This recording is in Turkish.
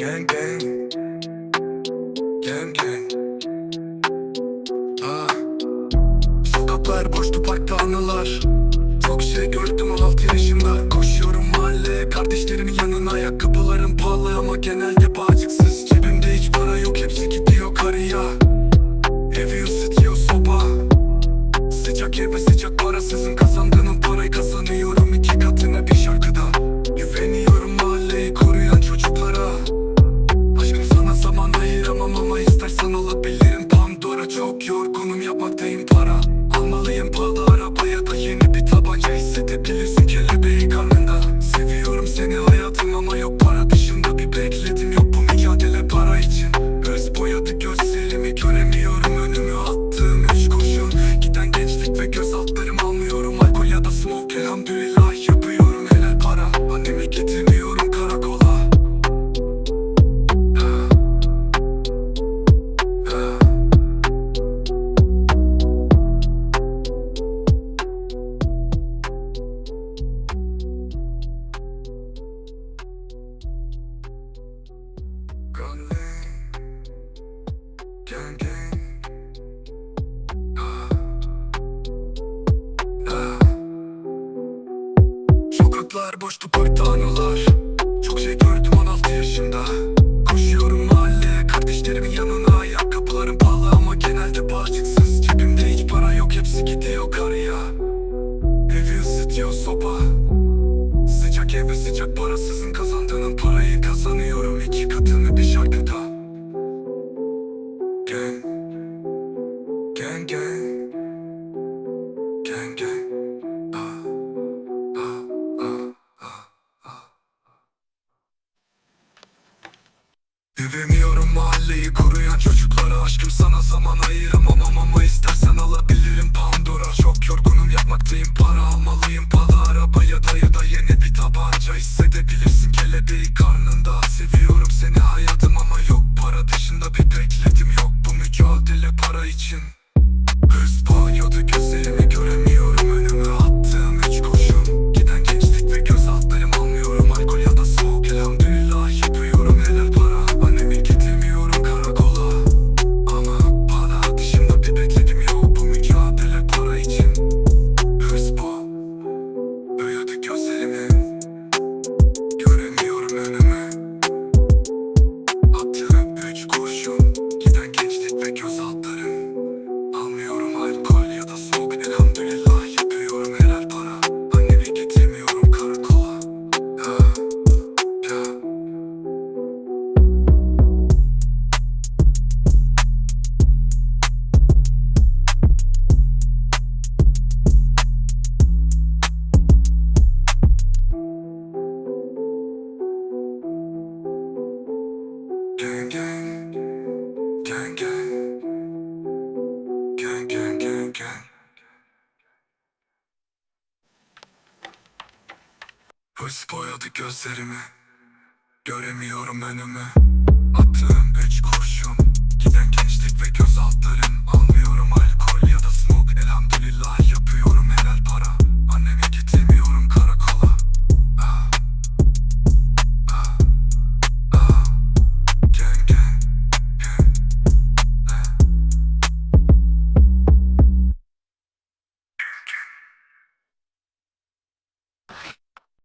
Gang gang. Gang gang. Ah. Sokaklar boş tupakta anılar. Sokaklar boştu parkta anılar Çok şey gördüm 16 yaşında Koşuyorum mahalleye kardeşlerimin yanına. Ya kapılarım pahalı ama genelde bahçesi Hep sıcak parasızın kazandığının parayı kazanıyorum. İki katını bir şarkıda. Gang Gang gang Gang gang mahalleyi koruyan çocuklara. Aşkım sana zaman ayıramam ama istersen alabilirim. Pound vision. gel. Hırs boyadı gözlerimi. Göremiyorum önümü. Attığım üç kurşun. Giden gençlik ve gözaltı.